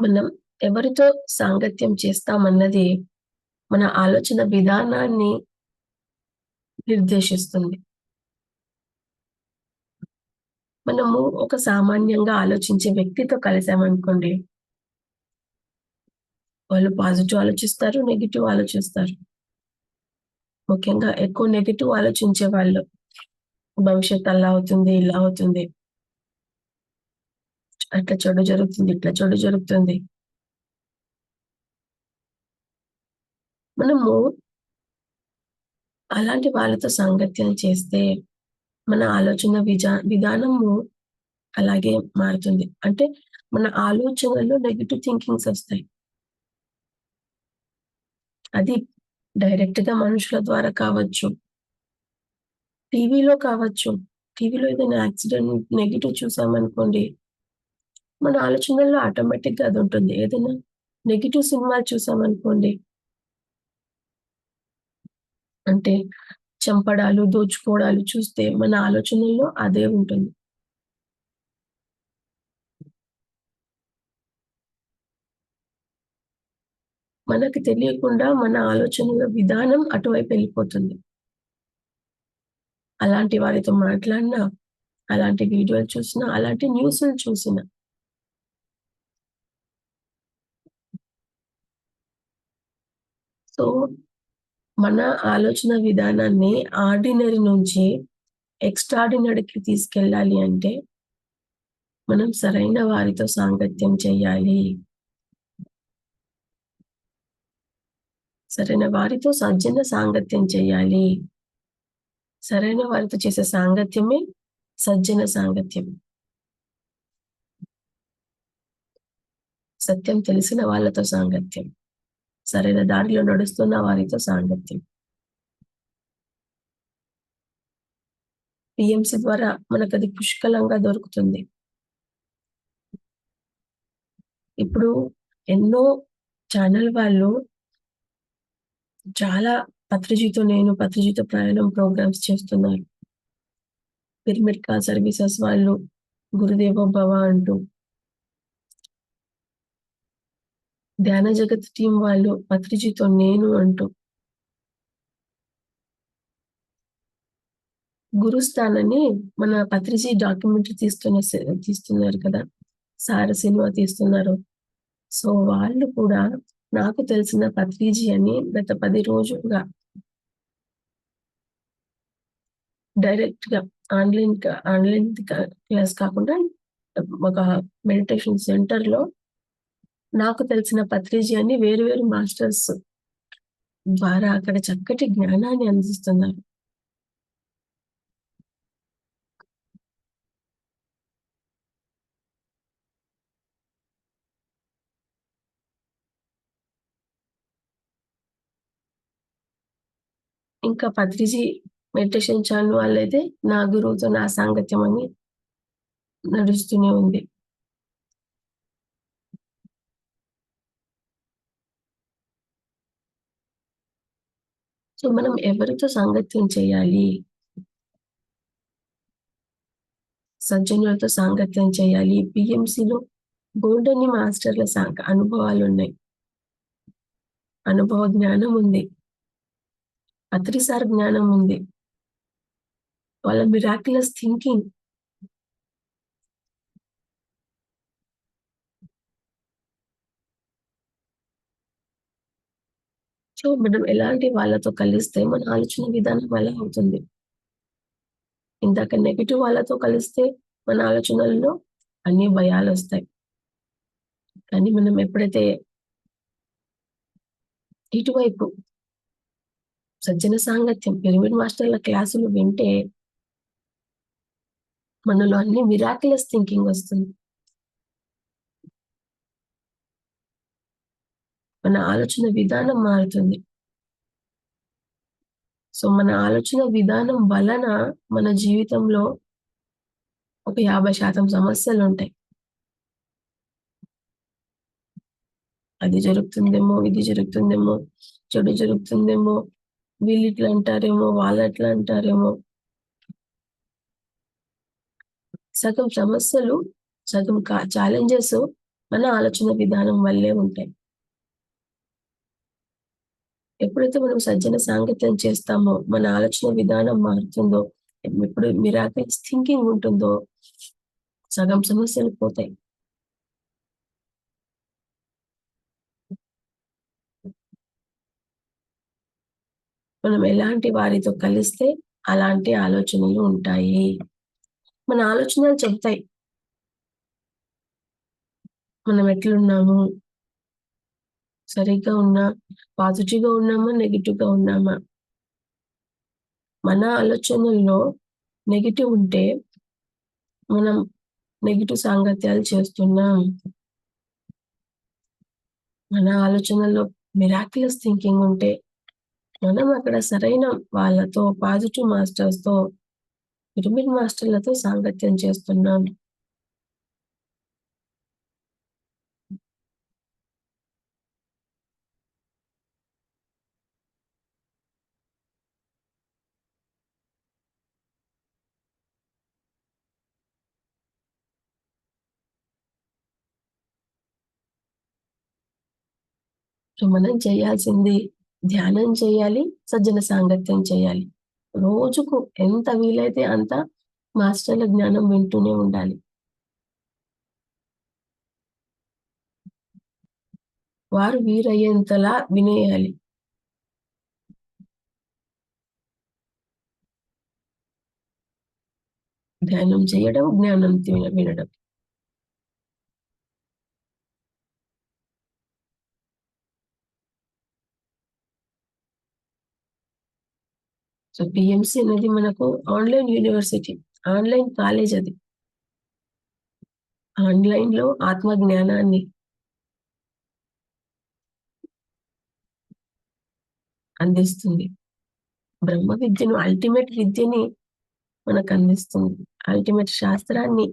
మనం ఎవరితో సాంగత్యం చేస్తామన్నది మన ఆలోచన విధానాన్ని నిర్దేశిస్తుంది. మనము ఒక సామాన్యంగా ఆలోచించే వ్యక్తితో కలిసామనుకోండి వాళ్ళు పాజిటివ్ ఆలోచిస్తారు, నెగిటివ్ ఆలోచిస్తారు. ముఖ్యంగా ఎక్కువ నెగిటివ్ ఆలోచించే వాళ్ళు. భవిష్యత్తు అలా అవుతుంది, ఇలా అవుతుంది. అట్లా చెడు జరుగుతుంది, ఇట్లా చెడు జరుగుతుంది. మనము అలాంటి వాళ్ళతో సాంగత్యం చేస్తే మన ఆలోచన విజా విధానము అలాగే మారుతుంది. అంటే మన ఆలోచనలో నెగిటివ్ థింకింగ్స్ వస్తాయి అది డైరెక్ట్గా మనుషుల ద్వారా కావచ్చు. టీవీలో కావచ్చు. టీవీలో ఏదైనా యాక్సిడెంట్ నెగిటివ్ చూసామనుకోండి మన ఆలోచనల్లో ఆటోమేటిక్‌గా అది ఉంటుంది. ఏదైనా నెగిటివ్ సినిమాలు చూసామనుకోండి. అంటే చంపడాలు, దోచుకోవడాలు చూస్తే మన ఆలోచనల్లో అదే ఉంటుంది. మనకు తెలియకుండా మన ఆలోచనల విధానం అటువైపు వెళ్ళిపోతుంది. అలాంటి వారితో మాట్లాడినా, అలాంటి వీడియోలు చూసినా, అలాంటి న్యూస్లు చూసినా సో, మన ఆలోచన విధానాన్ని ఆర్డినరీ నుంచి ఎక్స్ట్రాడినరీకి తీసుకెళ్ళాలి అంటే మనం సరైన వారితో సాంగత్యం చేయాలి. సరైన వారితో సజ్జన సాంగత్యం చేయాలి. సరైన వారితో చేసే సాంగత్యమే సజ్జన సాంగత్యం. సత్యం తెలిసిన వాళ్ళతో సాంగత్యం. సరైన దారిలో నడుస్తున్న వారితో సాంగత్యం. పిఎంసి ద్వారా మనకది పుష్కలంగా దొరుకుతుంది. ఇప్పుడు ఎన్నో ఛానల్ వాళ్ళు చాలా పత్రిజీతో నేను, పత్రిజీతో ప్రయాణం ప్రోగ్రామ్స్ చేస్తున్నారు. పిరమిడ్ కా సర్వీసెస్ వాళ్ళు గురుదేవ భవ అంటూ ధ్యాన జగత్ టీం వాళ్ళు పత్రిజీతో నేను అంటూ గురుస్థానాన్ని మన పత్రిజీ డాక్యుమెంటరీ తీస్తున్న తీస్తున్నారు కదా! సార్ సినిమా తీస్తున్నారు. సో, వాళ్ళు కూడా నాకు తెలిసిన పత్రిజీ అని గత పది రోజులుగా డైరెక్ట్‌గా ఆన్‌లైన్ ఆన్‌లైన్ క్లాస్ కాకుండా ఒక మెడిటేషన్ సెంటర్లో నాకు తెలిసిన పత్రిజీ అని వేరు వేరు మాస్టర్స్ ద్వారా అక్కడ చక్కటి జ్ఞానాన్ని అందిస్తున్నారు. ఇంకా పత్రిజీ మెడిటేషన్ ఛానల్ వాళ్ళైతే నా గురువుతో నా సాంగత్యం అని నడుస్తూనే ఉంది. సో, మనం ఎవరితో సాంగత్యం చేయాలి? సజ్జనులతో సాంగత్యం చేయాలి. పీఎంసీలో బోలెడన్ని మాస్టర్ల సాంగ అనుభవాలున్నాయి. అనుభవ జ్ఞానం ఉంది. అత్రిసార జ్ఞానం ఉంది. వాళ్ళ మిరాక్యులస్ థింకింగ్. సో, మనం ఎలాంటి వాళ్ళతో కలిస్తే మన ఆలోచన విధానం అలా అవుతుంది. ఇందాక నెగిటివ్ వాళ్ళతో కలిస్తే మన ఆలోచనల్లో అన్ని భయాలు వస్తాయి కానీ మనం ఎప్పుడైతే ఇటువైపు సజ్జన సాంగత్యం పిరమిడ్ మాస్టర్ల క్లాసులు వింటే మనలో అన్ని మిరాకులస్ థింకింగ్ వస్తుంది. మన ఆలోచన విధానం మారుతుంది. సో, మన ఆలోచన విధానం వలన మన జీవితంలో ఒక యాభై శాతం సమస్యలు ఉంటాయి అది జరుగుతుందేమో, ఇది జరుగుతుందేమో, చెడు జరుగుతుందేమో, వీళ్ళు ఇట్లా అంటారేమో, వాళ్ళట్లా అంటారేమో. సగం సమస్యలు, సగం ఛాలెంజెస్ మన ఆలోచన విధానం వల్లే ఉంటాయి ఎప్పుడైతే మనం సజ్జన సాంగత్యం చేస్తామో మన ఆలోచన విధానం మారుతుందో ఎప్పుడు మిరాకల్స్ థింకింగ్ ఉంటుందో సగం సమస్యలు పోతాయి. మనం ఎలాంటి వారితో కలిస్తే అలాంటి ఆలోచనలు ఉంటాయి. మన ఆలోచనలు చెప్తాయి. మనం ఎట్లున్నాము? సరిగ్గా ఉన్నా పాజిటివ్గా ఉన్నామా నెగిటివ్గా ఉన్నామా? మన ఆలోచనల్లో నెగిటివ్ ఉంటే మనం నెగిటివ్ సాంగత్యాలు చేస్తున్నాం. మన ఆలోచనల్లో మిరాక్యులస్ థింకింగ్ ఉంటే మనం అక్కడ సరైన వాళ్ళతో పాజిటివ్ మాస్టర్స్తో పిరమిడ్ మాస్టర్లతో సాంగత్యం చేస్తున్నాం సో మనం చేయాల్సింది ధ్యానం చేయాలి సజ్జన సాంగత్యం చేయాలి. రోజుకు ఎంత వీలైతే అంత మాస్టర్ల జ్ఞానం వింటూనే ఉండాలి. వారు వీరయ్యేంతలా వినేయాలి. ధ్యానం చేయడం జ్ఞానం వినడం సో పిఎంసి అనేది మనకు ఆన్లైన్ యూనివర్సిటీ ఆన్లైన్ కాలేజ్ అది. ఆన్లైన్లో ఆత్మ జ్ఞానాన్ని అందిస్తుంది. బ్రహ్మ విద్యను అల్టిమేట్ విద్యని మనకు అందిస్తుంది. అల్టిమేట్ శాస్త్రాన్ని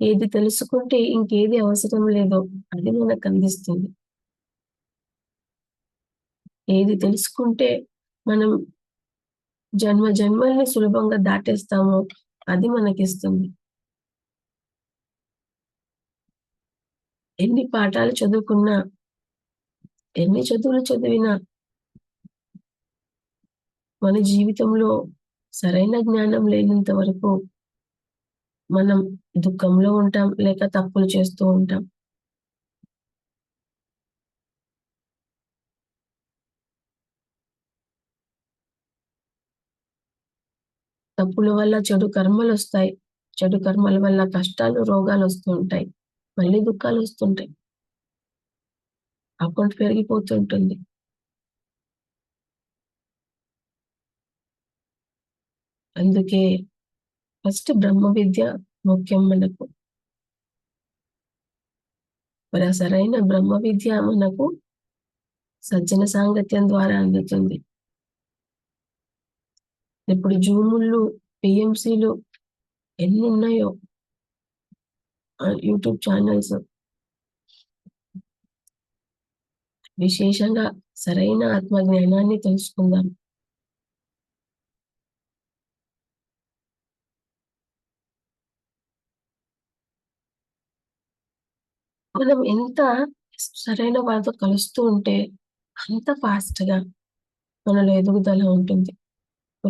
ఏది తెలుసుకుంటే ఇంకేది అవసరం లేదో అది మనకు అందిస్తుంది. ఏది తెలుసుకుంటే మనం జన్మ జన్మల్ని సులభంగా దాటేస్తామో. అది మనకిస్తుంది. ఎన్ని పాఠాలు చదువుకున్నా ఎన్ని చదువులు చదివినా మన జీవితంలో సరైన జ్ఞానం లేనంత వరకు మనం దుఃఖంలో ఉంటాం లేక తప్పులు చేస్తూ ఉంటాం. తప్పుల వల్ల చెడు కర్మలు వస్తాయి. చెడు కర్మల వల్ల కష్టాలు రోగాలు వస్తూ ఉంటాయి. మళ్ళీ దుఃఖాలు వస్తుంటాయి. అకౌంట్ పెరిగిపోతుంటుంది అందుకే ఫస్ట్ బ్రహ్మ విద్య ముఖ్యం మనకు. మరి ఆ సరైన బ్రహ్మ విద్య మనకు సజ్జన సాంగత్యం ద్వారా అందుతుంది. ఇప్పుడు జూములు పిఎంసీలు ఎన్ని ఉన్నాయో యూట్యూబ్ ఛానల్స్. విశేషంగా సరైన ఆత్మ జ్ఞానాన్ని తెలుసుకుందాం. మనం ఎంత సరైన వాళ్ళతో కలుస్తూ ఉంటే అంత ఫాస్ట్గా మనలో ఎదుగుదల ఉంటుంది.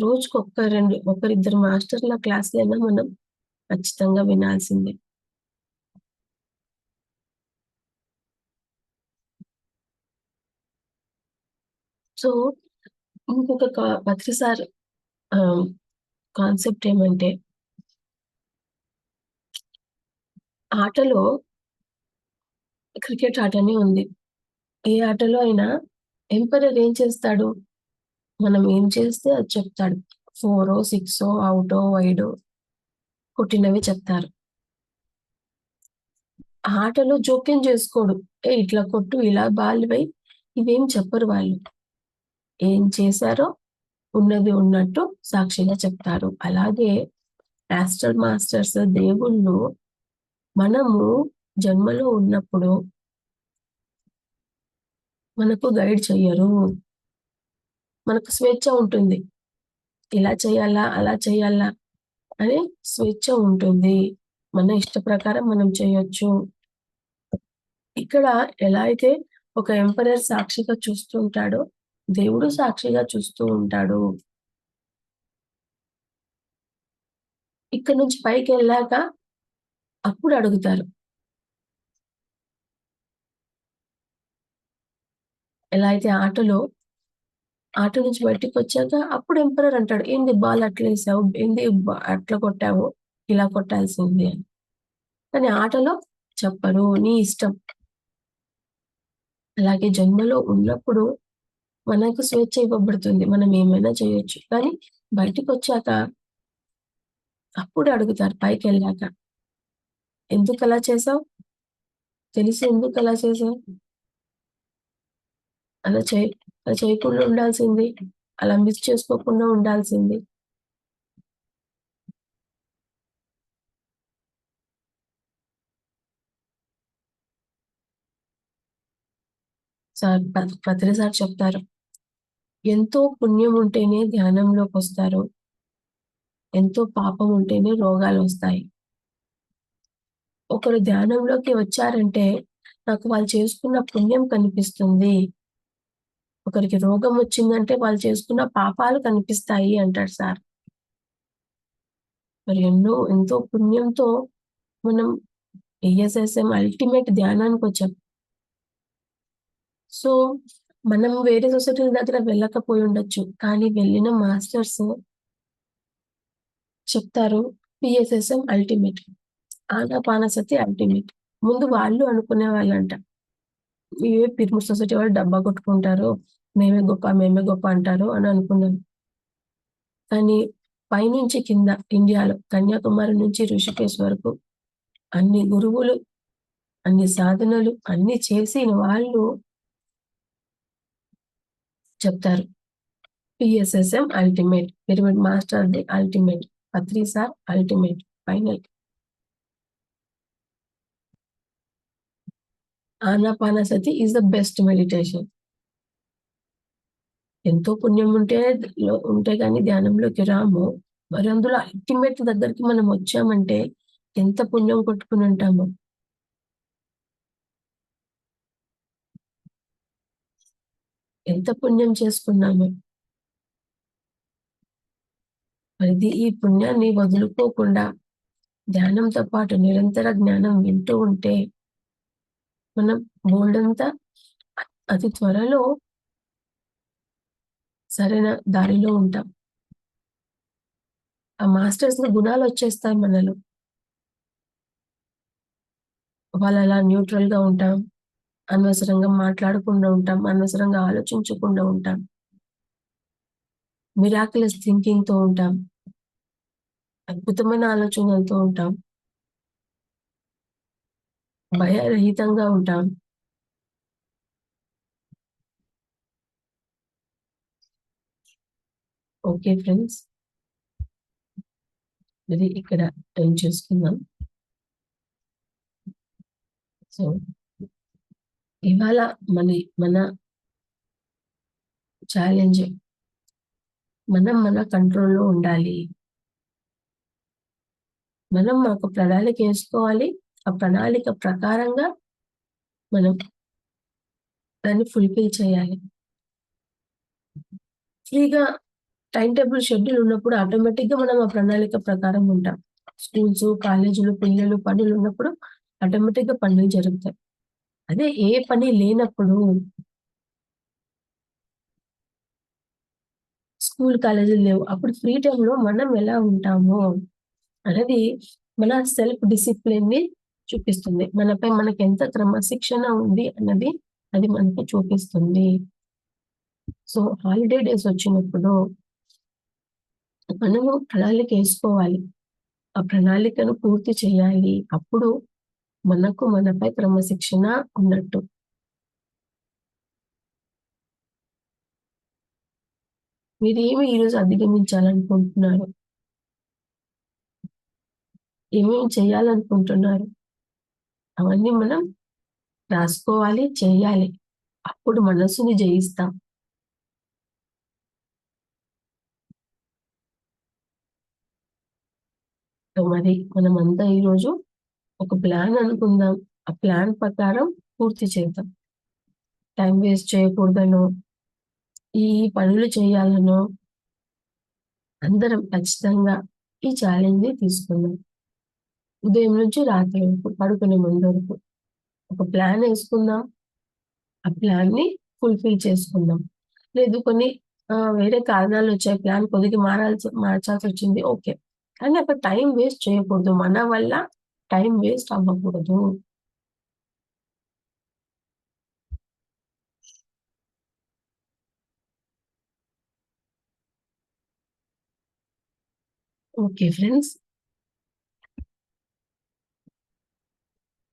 రోజుకు ఒక్క రెండు ఒకరిద్దరు మాస్టర్ల క్లాసులైనా మనం ఖచ్చితంగా వినాల్సిందే. సో ఇంకొక పత్రి సార్ కాన్సెప్ట్ ఏమంటే ఆటలో క్రికెట్ ఆటనే ఉంది. ఏ ఆటలో అయినా ఎంపైర్ ఏం చేస్తాడు? మనం ఏం చేస్తే అది చెప్తాడు. ఫోరో సిక్సో అవుటో వైడో కొట్టినవి చెప్తారు. ఆటలో జోక్యం చేసుకోడు. ఏ ఇట్లా కొట్టు ఇలా బాలివై ఇవేం చెప్పరు వాళ్ళు. ఏం చేశారో ఉన్నది ఉన్నట్టు సాక్షిగా చెప్తారు. అలాగే మాస్టర్ మాస్టర్స్ దేవుళ్ళు మనము జన్మలో ఉన్నప్పుడు మనకు గైడ్ చెయ్యరు. మనకు స్వేచ్ఛ ఉంటుంది. ఇలా చేయాలా అలా చేయాలా అనే స్వేచ్ఛ ఉంటుంది. మన ఇష్ట ప్రకారం మనం చేయొచ్చు. ఇక్కడ ఎలా అయితే ఒక ఎంపరర్ సాక్షిగా చూస్తూ ఉంటాడో దేవుడు సాక్షిగా చూస్తూ ఉంటాడు. ఇక్కడ నుంచి పైకి వెళ్ళాక అప్పుడు అడుగుతారు. ఎలా అయితే ఆటలో ఆట నుంచి బయటికి వచ్చాక అప్పుడు ఎంపరర్ అంటాడు ఏంది బాల్ అట్లా వేసావు? ఏంది అట్లా కొట్టావు? ఇలా కొట్టాల్సింది అని. కానీ ఆటలో చెప్పరు నీ ఇష్టం. అలాగే జన్మలో ఉన్నప్పుడు మనకు స్వేచ్ఛ ఇవ్వబడుతుంది మనం ఏమైనా చేయొచ్చు. కానీ బయటికి వచ్చాక అప్పుడు అడుగుతారు పైకి వెళ్ళాక ఎందుకు అలా చేసావు? తెలిసి ఎందుకు అలా చేసావు? అలా చేయ చేయకుండా ఉండాల్సింది. అలా మిస్ చేసుకోకుండా ఉండాల్సింది. సార్ పత్రి సార్ చెప్తారు. ఎంతో పుణ్యం ఉంటేనే ధ్యానంలోకి వస్తారు. ఎంతో పాపం ఉంటేనే రోగాలు వస్తాయి. ఒకరు ధ్యానంలోకి వచ్చారంటే నాకు వాళ్ళు చేసుకున్న పుణ్యం కనిపిస్తుంది. ఒకరికి రోగం వచ్చిందంటే వాళ్ళు చేసుకున్న పాపాలు కనిపిస్తాయి అంటాడు సార్. మరి ఎన్నో ఎంతో పుణ్యంతో మనం ఏఎస్ఎస్ఎం అల్టిమేట్ ధ్యానానికి వచ్చాం. సో మనం వేరే సొసైటీల దగ్గర వెళ్ళకపోయి ఉండొచ్చు కానీ వెళ్ళిన మాస్టర్స్ చెప్తారు పిఎస్ఎస్ఎం అల్టిమేట్ ఆనాపానసతి అల్టిమేట్. ముందు వాళ్ళు అనుకునే వాళ్ళంట ఇవే పిర్ము సొసైటీ వాళ్ళు డబ్బా కొట్టుకుంటారు మేమే గొప్ప మేమే గొప్ప అంటారు అని అనుకున్నాను కానీ పైనుంచి కింద ఇండియాలో కన్యాకుమారి నుంచి ఋషికేశ్ వరకు అన్ని గురువులు అన్ని సాధనలు అన్ని చేసిన వాళ్ళు చెప్తారు. PSSM ultimate pyramid master the ultimate Patri sir ultimate final Anapanasati is the best meditation ఎంతో పుణ్యం ఉంటే ఉంటే కానీ ధ్యానంలోకి రాము. మరి అందులో అల్టిమేట్ దగ్గరికి మనం వచ్చామంటే ఎంత పుణ్యం కొట్టుకుని ఉంటాము? ఎంత పుణ్యం చేసుకున్నాము? మరి ఈ పుణ్యాన్ని వదులుకోకుండా ధ్యానంతో పాటు నిరంతర జ్ఞానం వింటూ ఉంటే మనం బోల్డంతా అతి త్వరలో సరైన దారిలో ఉంటాం. ఆ మాస్టర్స్ గుణాలు వచ్చేస్తాయి మనలో. వాళ్ళు అలా న్యూట్రల్గా ఉంటాం అనవసరంగా మాట్లాడకుండా ఉంటాం అనవసరంగా ఆలోచించకుండా ఉంటాం. మిరాకులస్ థింకింగ్తో ఉంటాం. అద్భుతమైన ఆలోచనలతో ఉంటాం. భయరహితంగా ఉంటాం. Okay friends. మరి ఇక్కడ ఏం చేసుకుందాం. సో ఇవాళ మన మన ఛాలెంజ్ మనం మన కంట్రోల్లో ఉండాలి. మనం ఒక ప్రణాళిక వేసుకోవాలి. ఆ ప్రణాళిక ప్రకారంగా మనం దాన్ని ఫుల్ఫిల్ చేయాలి. ఫ్రీగా టైం టేబుల్ షెడ్యూల్ ఉన్నప్పుడు ఆటోమేటిక్గా మనం ఆ ప్రణాళిక ప్రకారం ఉంటాం. స్కూల్స్ కాలేజీలు పిల్లలు పనులు ఉన్నప్పుడు ఆటోమేటిక్గా పనులు జరుగుతాయి. అదే ఏ పని లేనప్పుడు స్కూల్ కాలేజీలు లేవు. అప్పుడు ఫ్రీ టైంలో మనం ఎలా ఉంటామో అనేది మన సెల్ఫ్ డిసిప్లిన్ని చూపిస్తుంది. మనపై మనకి ఎంత క్రమశిక్షణ ఉంది అన్నది అది మనకి చూపిస్తుంది. సో హాలిడే డేస్ వచ్చినప్పుడు మనము ప్రణాళిక వేసుకోవాలి. ఆ ప్రణాళికను పూర్తి చేయాలి. అప్పుడు మనకు మనపై క్రమశిక్షణ ఉన్నట్టు. మీరు ఏమి ఈరోజు అధిగమించాలనుకుంటున్నారు? ఏమేమి చేయాలనుకుంటున్నారు? అవన్నీ మనం రాసుకోవాలి చేయాలి అప్పుడు మనసుని జయిస్తాం మరి మనమంతా ఈరోజు ఒక ప్లాన్ అనుకుందాం ఆ ప్లాన్ ప్రకారం పూర్తి చేద్దాం. టైం వేస్ట్ చేయకూడదనో, ఈ పనులు చేయాలనో అందరం ఖచ్చితంగా ఈ ఛాలెంజ్‌ని తీసుకుందాం. ఉదయం నుంచి రాత్రి వరకు, పడుకునే ముందు వరకు ఒక ప్లాన్ వేసుకుందాం ఆ ప్లాన్‌ని ఫుల్‌ఫిల్ చేసుకుందాం. లేదు కొన్ని వేరే కారణాలు వచ్చాయి ప్లాన్ కొద్దిగా మారాల్సి మార్చాల్సి వచ్చింది ఓకే. కానీ అక్కడ టైం వేస్ట్ చేయకూడదు. మన వల్ల టైం వేస్ట్ అవ్వకూడదు. Okay friends.